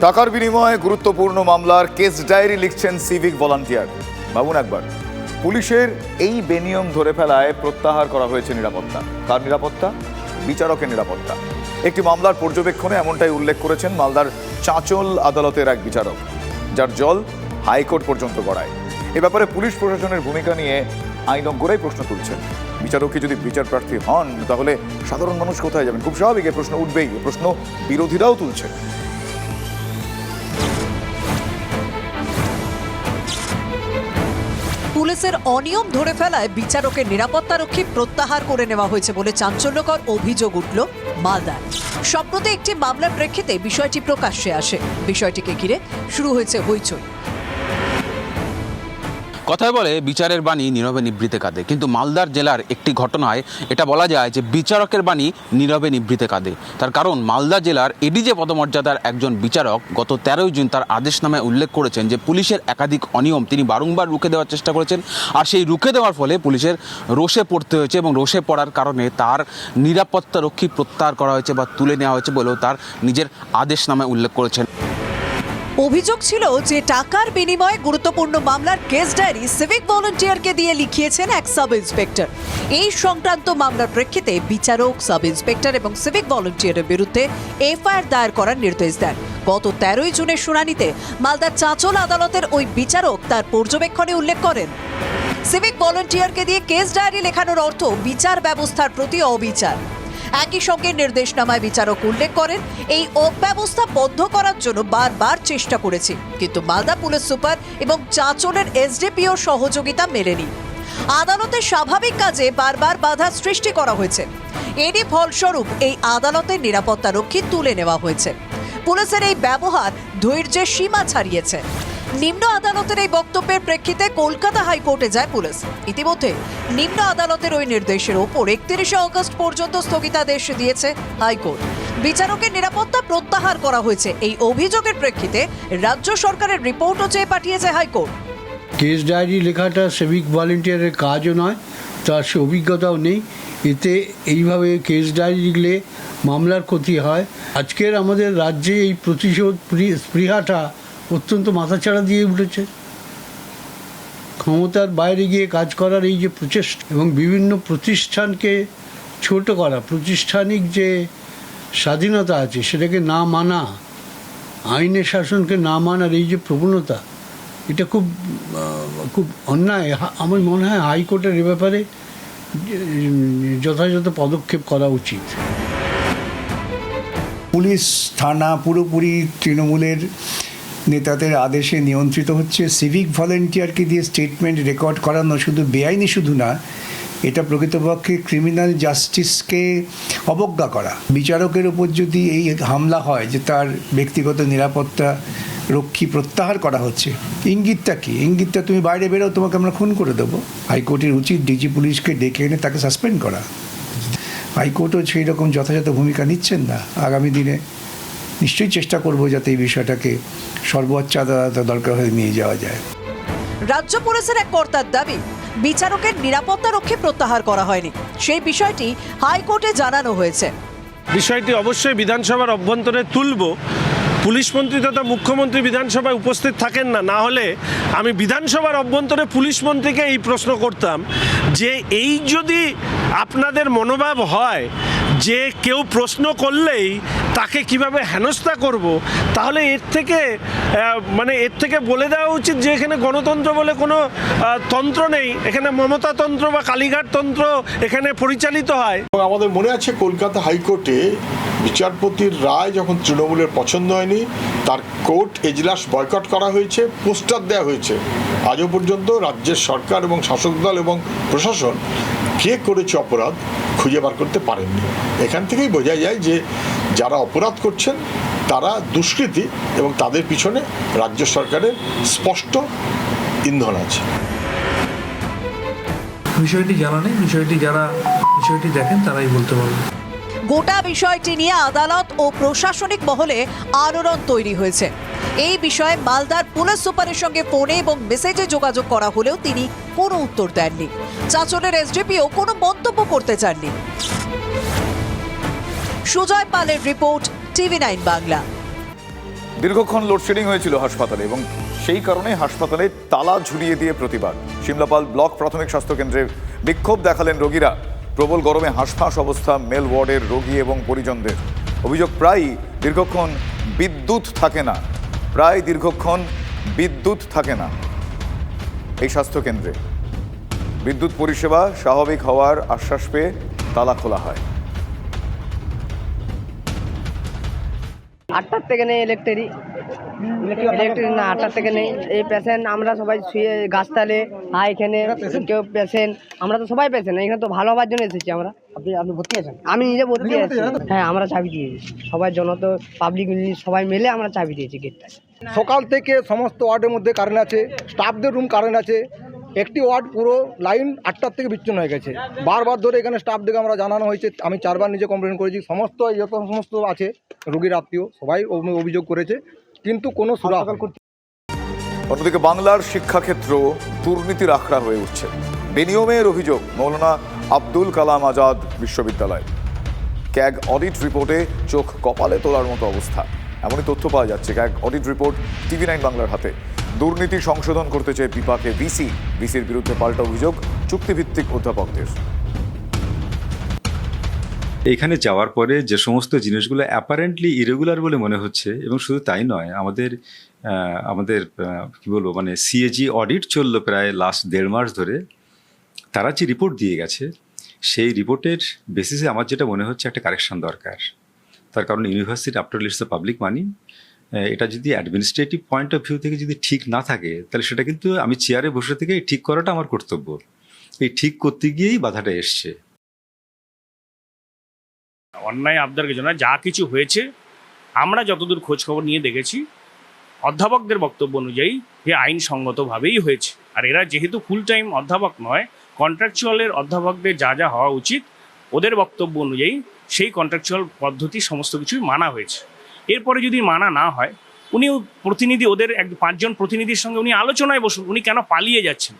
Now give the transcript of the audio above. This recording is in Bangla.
টাকার বিনিময়ে গুরুত্বপূর্ণ মামলার কেস ডায়েরি লিখছেন সিভিক ভলান্টিয়ার। ভাবুন একবার, পুলিশের এই বেনিয়ম ধরে ফেলায় প্রত্যাহার করা হয়েছে নিরাপত্তা। কার নিরাপত্তা? বিচারকের নিরাপত্তা। একটি মামলার পর্যবেক্ষণে এমনটাই উল্লেখ করেছেন মালদার চাঁচল আদালতের এক বিচারক, যার জল হাইকোর্ট পর্যন্ত গড়ায়। এ ব্যাপারে পুলিশ প্রশাসনের ভূমিকা নিয়ে আইনজ্ঞরাই প্রশ্ন তুলছেন। বিচারককে যদি বিচার প্রার্থী হন, তাহলে সাধারণ মানুষ কোথায় যাবেন? খুব স্বাভাবিক প্রশ্ন উঠবেই। এ প্রশ্ন বিরোধীরাও তুলছেন। পুলিশের অনিয়ম ধরে ফেলায় বিচারকের নিরাপত্তা রক্ষী প্রত্যাহার করে নেওয়া হয়েছে বলে চাঞ্চল্যকর অভিযোগ উঠল মালদায়। সম্প্রতি একটি মামলার প্রেক্ষিতে বিষয়টি প্রকাশ্যে আসে। বিষয়টিকে ঘিরে শুরু হয়েছে হইচই। কথায় বলে, বিচারের বাণী নীরবে নিবৃতে কাঁদে। কিন্তু মালদার জেলার একটি ঘটনায় এটা বলা যায় যে বিচারকের বাণী নীরবে নিবৃতে কাঁদে। তার কারণ, মালদা জেলার এডিজে পদমর্যাদার একজন বিচারক গত তেরোই জুন তার আদেশনামায় উল্লেখ করেছেন যে পুলিশের একাধিক অনিয়ম তিনি বারংবার রুখে দেওয়ার চেষ্টা করেছেন আর সেই রুখে দেওয়ার ফলে পুলিশের রোষে পড়তে হয়েছে এবং রোষে পড়ার কারণে তার নিরাপত্তা রক্ষী প্রত্যাহার করা হয়েছে বা তুলে নেওয়া হয়েছে বলেও তার নিজের আদেশনামায় উল্লেখ করেছেন। অভিযোগ ছিল যে টাকার বিনিময়ে গুরুত্বপূর্ণ মামলার কেস ডায়েরি সিভিক ভলান্টিয়ারকে দিয়ে লিখিয়েছেন এক সাব ইন্সপেক্টর। এই সংক্রান্ত মামলার প্রেক্ষিতে বিচারক, সাব ইন্সপেক্টর এবং সিভিক ভলান্টিয়ারের বিরুদ্ধে এফআইআর দায়ের করার নির্দেশ দেন। গত তেরোই জুনের শুনানিতে মালদার চাঁচল আদালতের ওই বিচারক তার পর্যবেক্ষণে উল্লেখ করেন, সিভিক ভলান্টিয়ারকে দিয়ে কেস ডায়েরি লেখানোর অর্থ বিচার ব্যবস্থার প্রতি অবিচার। একই সঙ্গে নির্দেশনামায় বিচারক উল্লেখ করেন, এই অব্যবস্থা বন্ধ করার জন্য বারবার চেষ্টা করেছি। কিন্তু মালদা পুলিশ সুপার এবং চাঁচলের এসডিপিও সহযোগিতা মেলেনি। আদালতের স্বাভাবিক কাজে বারবার বাধা সৃষ্টি করা হয়েছে। এরই ফলস্বরূপ এই আদালতের নিরাপত্তা রক্ষী তুলে নেওয়া হয়েছে। পুলিশের এই ব্যবহার ধৈর্যের সীমা ছাড়িয়েছে। নিম্ন আদালতের এই বক্তব্যের প্রেক্ষিতে কলকাতা হাইকোর্টে যায় পুলিশ। ইতিমধ্যে নিম্ন আদালতের ওই নির্দেশের ওপর একত্রিশে অগস্ট পর্যন্ত স্থগিতাদেশ দিয়েছে হাইকোর্ট। বিচারকের নিরাপত্তা প্রত্যাহার করা হয়েছে এই অভিযোগের প্রেক্ষিতে রাজ্য সরকারের রিপোর্টও চেয়ে পাঠিয়েছে হাইকোর্ট। কেস ডায়েরি লেখাটা সিভিক ভলেন্টিয়ারের কাজও নয়, তার সে অভিজ্ঞতাও নেই। এতে এইভাবে কেস ডায়েরি লিখলে মামলার ক্ষতি হয়। আজকের আমাদের রাজ্যে এই প্রতিশোধ স্পৃহাটা অত্যন্ত মাথাচাড়া দিয়ে উঠেছে। ক্ষমতার বাইরে গিয়ে কাজ করার এই যে প্রচেষ্টা এবং বিভিন্ন প্রতিষ্ঠানকে ছোট করা, প্রতিষ্ঠানিক যে স্বাধীনতা আছে সেটাকে না মানা, আইনের শাসনকে না মানার এই যে প্রবণতা, এটা খুব খুব অন্যায়। আমার মনে হয় হাইকোর্টের এ ব্যাপারে যথাযথ পদক্ষেপ করা উচিত। পুলিশ, থানা, পুরোপুরি তৃণমূলের নেতাদের আদেশে নিয়ন্ত্রিত হচ্ছে সিভিক ভলেন্টিয়ারকে দিয়ে স্টেটমেন্ট রেকর্ড করানো শুধু বেআইনি শুধু না, এটা প্রকৃতপক্ষে ক্রিমিনাল জাস্টিসকে অবজ্ঞা করা। বিচারকের উপর যদি এই হামলা হয় যে তার ব্যক্তিগত নিরাপত্তা রক্ষী প্রত্যাহার করা হচ্ছে, ইঙ্গিতটা কি? ইঙ্গিতটা তুমি বাইরে বেরো তোমাকে আমরা খুন করে দেবো। হাইকোর্টের উচিত ডিজি পুলিশকে ডেকে এনে তাকে সাসপেন্ড করা। হাইকোর্টও সেই রকম যথাযথ ভূমিকা নিচ্ছেন না। আগামী দিনে নিশ্চয়ই চেষ্টা করব যাতে এই বিষয়টাকে সর্বোচ্চ আদালতে দরকার হয়ে নিয়ে যাওয়া যায়। রাজ্য পুলিশের এক কর্তার দাবি বিচারকের নিরাপত্তা রক্ষী প্রত্যাহার করা হয়নি। সেই বিষয়টি হাইকোর্টে জানানো হয়েছে। বিষয়টি অবশ্যই বিধানসভার অভ্যন্তরে তুলব। পুলিশ মন্ত্রী তথা মুখ্যমন্ত্রী বিধানসভায় উপস্থিত থাকেন না। না হলে আমি বিধানসভার অভ্যন্তরে পুলিশ মন্ত্রীকে এই প্রশ্ন করতাম যে এই যদি আপনাদের মনোভাব হয় যে কেউ প্রশ্ন করলেই তাকে কীভাবে হেনস্থা করব, তাহলে এর থেকে মানে এর থেকে বলে দেওয়া উচিত যে এখানে গণতন্ত্র বলে কোনো তন্ত্র নেই। এখানে মমতাতন্ত্র বা কালীঘাট তন্ত্র এখানে পরিচালিত হয়। আমাদের মনে আছে কলকাতা হাইকোর্টে বিচারপতির রায় যখন তৃণমূলের পছন্দ হয়নি, তার কোর্ট এজলাস বয়কট করা হয়েছে, পোস্টার দেওয়া হয়েছে। আজও পর্যন্ত রাজ্যের সরকার এবং শাসক দল এবং প্রশাসন কে করেছে অপরাধ খুঁজে বার করতে পারেননি। এখান থেকেই বোঝা যায় যে যারা অপরাধ করছেন তারা দুষ্কৃতী এবং তাদের পিছনে রাজ্য সরকারের স্পষ্ট ইন্ধন আছে। বিষয়টি জানা নেই বিষয়টি যারা বিষয়টি দেখেন তারাই বলতে পারবেন গোটা বিষয়টি নিয়ে আদালত ও প্রশাসনিক মহলে আলোড়ন তৈরি হয়েছে। এই বিষয়ে মালদার পুলিশ সুপারের সঙ্গে ফোনে এবং মেসেজে যোগাযোগ করা হলেও তিনি কোনো উত্তর দেননি। চাঁচলের এসডিপিও কোনো মন্তব্য করতে চাননি। সুজয় পালের রিপোর্ট, টিভি নাইন বাংলা। দীর্ঘক্ষণ লোডশেডিং হয়েছিল হাসপাতালে এবং সেই কারণে হাসপাতালে তালা ঝুলিয়ে দিয়ে প্রতিবাদ। সিমলাপাল ব্লক প্রাথমিক স্বাস্থ্য কেন্দ্রে বিক্ষোভ দেখালেন রোগীরা। প্রবল গরমে হাঁসফাঁস অবস্থা মেল ওয়ার্ডের রোগী এবং পরিজনদের। অভিযোগ প্রায়ই দীর্ঘক্ষণ বিদ্যুৎ থাকে না। প্রায় দীর্ঘক্ষণ বিদ্যুৎ থাকে না। এই স্বাস্থ্য কেন্দ্রে বিদ্যুৎ পরিষেবা স্বাভাবিক হওয়ার আশ্বাস পেয়ে তালা খোলা হয়। আটটার থেকে নেই ইলেকট্রিক ইলেকট্রিক না আটটার থেকে নেই। এই পেশেন্ট আমরা সবাই শুয়ে গাছতালে হ্যাঁ এখানে কেউ পেশেন্ট আমরা তো সবাই পেশেন্ট এখানে তো ভালো হওয়ার জন্য এসেছি আমরা। আপনি আপনি ভর্তি আছেন? আমি নিজে ভর্তি আছি। হ্যাঁ আমরা চাবি দিয়েছি। সবাই জনত পাবলিক সবাই মিলে আমরা চাবি দিয়েছি গেটটা সকাল থেকে সমস্ত ওয়ার্ডের মধ্যে কারেন্ট আছে স্টাফদের রুম কারেন্ট আছে। একটি ওয়ার্ড পুরো লাইন আটটার থেকে বিচ্ছিন্ন হয়ে গেছে। বারবার ধরে এখানে স্টাফ স্টাফদেরকে আমরা জানানো হয়েছে আমি চারবার নিজে কমপ্লেন করেছি সমস্ত যত সমস্ত আছে রোগীর আত্মীয় সবাই অভিযোগ করেছে কিন্তু কোনো সুরাহা অন্যদিকে বাংলার শিক্ষাক্ষেত্র দুর্নীতির আখড়া হয়ে উঠছে। বেনিয়মের অভিযোগ মৌলানা আব্দুল কালাম আজাদ বিশ্ববিদ্যালয়। ক্যাগ অডিট রিপোর্টে চোখ কপালে তোলার মতো অবস্থা। এমনই তথ্য পাওয়া যাচ্ছে CAG audit report TV nine বাংলার হাতে। দুর্নীতি সংশোধন করতে চেয়ে বিপাকে ভিসি। ভিসির বিরুদ্ধে পাল্টা অভিযোগ চুক্তিভিত্তিক অধ্যাপকদের। এখানে যাওয়ার পরে যে সমস্ত জিনিসগুলো অ্যাপারেন্টলি ইরেগুলার বলে মনে হচ্ছে, এবং শুধু তাই নয়, আমাদের আমাদের কি বলব মানে সিএজি অডিট চলল প্রায় লাস্ট দেড় মাস ধরে। তারা যে রিপোর্ট দিয়ে গেছে, সেই রিপোর্টের বেসিসে আমার যেটা মনে হচ্ছে একটা কারেকশন দরকার। তার কারণ university after list the public money এটা যদি অ্যাডমিনিস্ট্রেটিভ পয়েন্ট অফ ভিউ থেকে যদি ঠিক না থাকে, তাহলে সেটা কিন্তু আমি চেয়ারে বসে থেকে ঠিক করাটা আমার কর্তব্য। এই ঠিক করতে গিয়েই বাধাটা এসছে। অন্যায় আবদার কিছু না যা কিছু হয়েছে, আমরা যতদূর খোঁজ খবর নিয়ে দেখেছি, অধ্যাপকদের বক্তব্য অনুযায়ী এ আইনসঙ্গতভাবেই হয়েছে। আর এরা যেহেতু ফুল টাইম অধ্যাপক নয় কন্ট্রাকচুয়ালের অধ্যাপকদের যা যা হওয়া উচিত, ওদের বক্তব্য অনুযায়ী সেই কন্ট্রাকচুয়াল পদ্ধতি সমস্ত কিছুই মানা হয়েছে। এরপরে যদি মানা না হয় উনি প্রতিনিধি, ওদের এক পাঁচজন প্রতিনিধির সঙ্গে উনি আলোচনায় বসুন, উনি কেন পালিয়ে যাচ্ছেন?